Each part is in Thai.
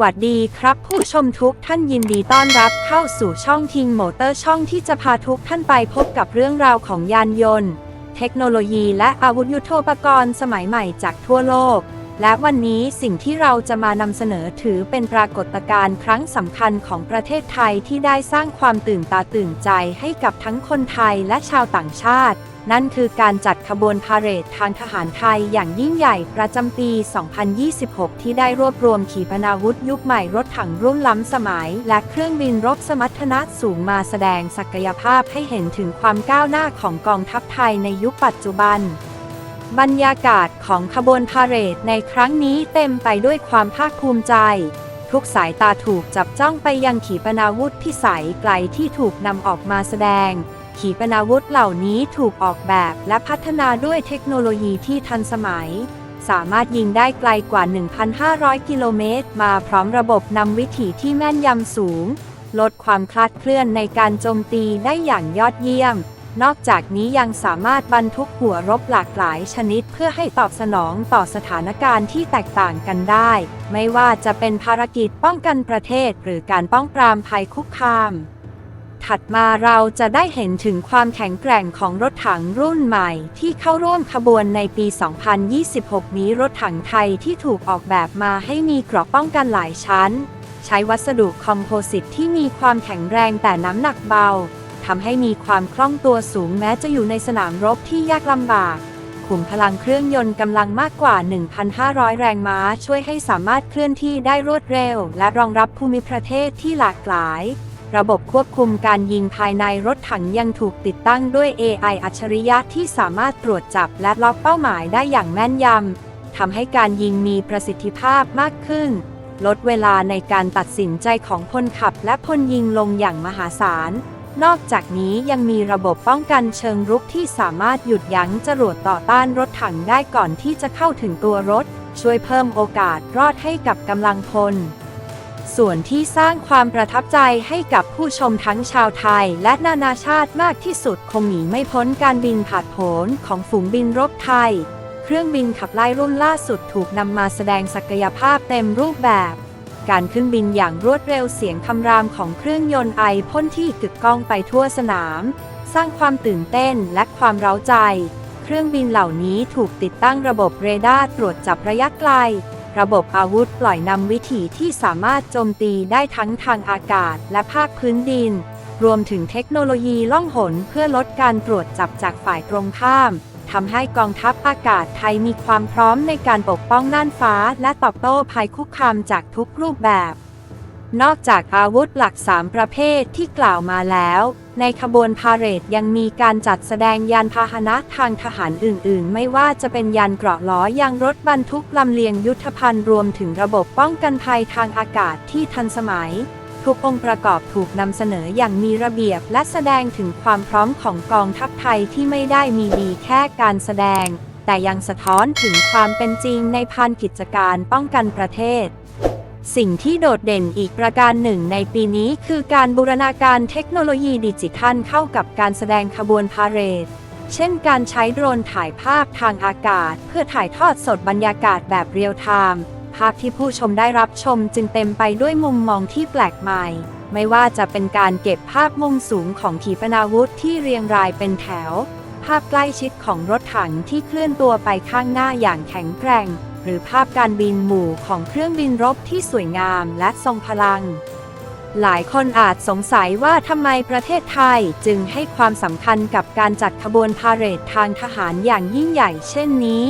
วัสดีครับผู้ชมทุกท่านยินดีต้อนรับเข้าสู่ช่องทิงโมเตอร์ช่องที่จะพาทุกท่านไปพบกับเรื่องราวของยานยนต์ เทคโนโลยีและอาวุธยุโทโธปกรณ์สมัยใหม่จากทั่วโลก และวันนี้สิ่งที่เราจะมานำเสนอถือเป็นปรากฏการณ์ครั้งสำคัญของประเทศไทยที่ได้สร้างความตื่นตาตื่นใจให้กับทั้งคนไทยและชาวต่างชาติ นั่นคือการจัดขบวนพาเหรดทางทหารไทยอย่างยิ่งใหญ่ประจำปี 2026 ที่ได้รวบรวมขีปนาวุธยุคใหม่รถถังรุ่นล้ำสมัย และเครื่องบินรบสมรรถนะสูงมาแสดงศักยภาพให้เห็นถึงความก้าวหน้าของกองทัพไทยในยุคปัจจุบัน บรรยากาศของขบวนพาเหรดในครั้งนี้เต็มไปด้วยความภาคภูมิใจ ทุกสายตาถูกจับจ้องไปยังขีปนาวุธพิสัยไกลที่ถูกนำออกมาแสดง ขีปนาวุธเหล่านี้ถูกออกแบบและพัฒนาด้วยเทคโนโลยีที่ทันสมัย สามารถยิงได้ไกลกว่า 1,500 กิโลเมตร มาพร้อมระบบนำวิถีที่แม่นยำสูง ลดความคลาดเคลื่อนในการโจมตีได้อย่างยอดเยี่ยม นอกจากนี้ยังสามารถบรรทุกหัวรบหลากหลายชนิดเพื่อให้ตอบสนองต่อสถานการณ์ที่แตกต่างกันได้ ไม่ว่าจะเป็นภารกิจป้องกันประเทศหรือการป้องปรามภัยคุกคาม ถัดมาเราจะได้เห็นถึงความแข็งแกร่งของรถถังรุ่นใหม่ ที่เข้าร่วมขบวนในปี 2026 นี้รถถังไทยที่ถูกออกแบบมาให้มีเกราะป้องกันหลายชั้น ใช้วัสดุคอมโพสิตที่มีความแข็งแรงแต่น้ำหนักเบา ทำให้มีความคล่องตัวสูงแม้จะอยู่ในสนามรบที่ยากลำบากขุมพลังเครื่องยนต์กำลังมากกว่า 1,500 แรงม้าช่วยให้สามารถเคลื่อนที่ได้รวดเร็ว และรองรับภูมิประเทศที่หลากหลาย ระบบควบคุมการยิงภายในรถถังยังถูกติดตั้งด้วย AI อัจฉริยะที่สามารถตรวจจับและล็อกเป้าหมายได้อย่างแม่นยำทำให้การยิงมีประสิทธิภาพมากขึ้น ลดเวลาในการตัดสินใจของพลขับและพลยิงลงอย่างมหาศาล นอกจากนี้ยังมีระบบป้องกันเชิงรุกที่สามารถหยุดยั้งจรวดต่อต้านรถถังได้ก่อนที่จะเข้าถึงตัวรถ ช่วยเพิ่มโอกาสรอดให้กับกำลังพล ส่วนที่สร้างความประทับใจให้กับผู้ชมทั้งชาวไทยและนานาชาติมากที่สุดคงหนีไม่พ้นการบินผาดโผนของฝูงบินรบไทย เครื่องบินขับไล่รุ่นล่าสุดถูกนำมาแสดงศักยภาพเต็มรูปแบบ การขึ้นบินอย่างรวดเร็วเสียงคำรามของเครื่องยนต์ไอพ่นที่กึกก้องไปทั่วสนาม สร้างความตื่นเต้นและความเร้าใจ เครื่องบินเหล่านี้ถูกติดตั้งระบบเรดาร์ตรวจจับระยะไกล ระบบอาวุธปล่อยนำวิถีที่สามารถโจมตีได้ทั้งทางอากาศและภาคพื้นดิน รวมถึงเทคโนโลยีล่องหนเพื่อลดการตรวจจับจากฝ่ายตรงข้าม ทำให้กองทัพอากาศไทยมีความพร้อมในการปกป้องน่านฟ้า และตอบโต้ภัยคุกคามจากทุกรูปแบบ นอกจากอาวุธหลัก 3 ประเภทที่กล่าวมาแล้ว ในขบวนพาเหรดยังมีการจัดแสดงยานพาหนะทางทหารอื่น ๆ ไม่ว่าจะเป็นยานเกราะล้อยางรถบรรทุกลำเลียงยุทธภัณฑ์รวมถึงระบบป้องกันภัยทางอากาศที่ทันสมัย ทุกองค์ประกอบถูกนำเสนออย่างมีระเบียบและแสดงถึงความพร้อมของกองทัพไทยที่ไม่ได้มีดีแค่การแสดง แต่ยังสะท้อนถึงความเป็นจริงในพานกิจการป้องกันประเทศ สิ่งที่โดดเด่นอีกประการหนึ่งในปีนี้คือการบูรณาการเทคโนโลยีดิจิทัลเข้ากับการแสดงขบวนพาเหรดเช่นการใช้โดรนถ่ายภาพทางอากาศ เพื่อถ่ายทอดสดบรรยากาศแบบเรียลไทม์ ภาพที่ผู้ชมได้รับชมจึงเต็มไปด้วยมุมมองที่แปลกใหม่ ไม่ว่าจะเป็นการเก็บภาพมุมสูงของขีปนาวุธที่เรียงรายเป็นแถว ภาพใกล้ชิดของรถถังที่เคลื่อนตัวไปข้างหน้าอย่างแข็งแกร่ง หรือภาพการบินหมู่ของเครื่องบินรบที่สวยงามและทรงพลังหลายคนอาจสงสัยว่าทำไมประเทศไทยจึงให้ความสำคัญกับการจัดขบวนพาเหรดทางทหารอย่างยิ่งใหญ่เช่นนี้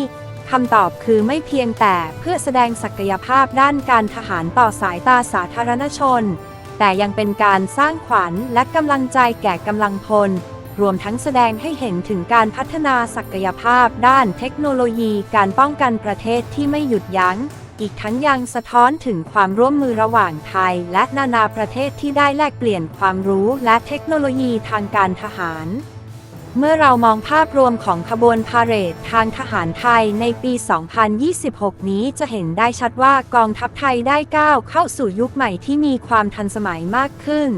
คำตอบคือไม่เพียงแต่เพื่อแสดงศักยภาพด้านการทหารต่อสายตาสาธารณชน แต่ยังเป็นการสร้างขวัญและกำลังใจแก่กำลังพล รวมทั้งแสดงให้เห็นถึงการพัฒนาศักยภาพด้านเทคโนโลยีการป้องกันประเทศที่ไม่หยุดยัง้ง อีกทั้งยังสะท้อนถึงความร่วมมือระหว่างไทย และนานาประเทศที่ได้แลกเปลี่ยนความรู้และเทคโนโลยีทางการทหาร เมื่อเรามองภาพรวมของขบวนพาเหรดทางทหารไทยในปี 2026 นี้จะเห็นได้ชัดว่ากองทัพไทยได้ก้าวเข้าสู่ยุคใหม่ที่มีความทันสมัยมากขึ้น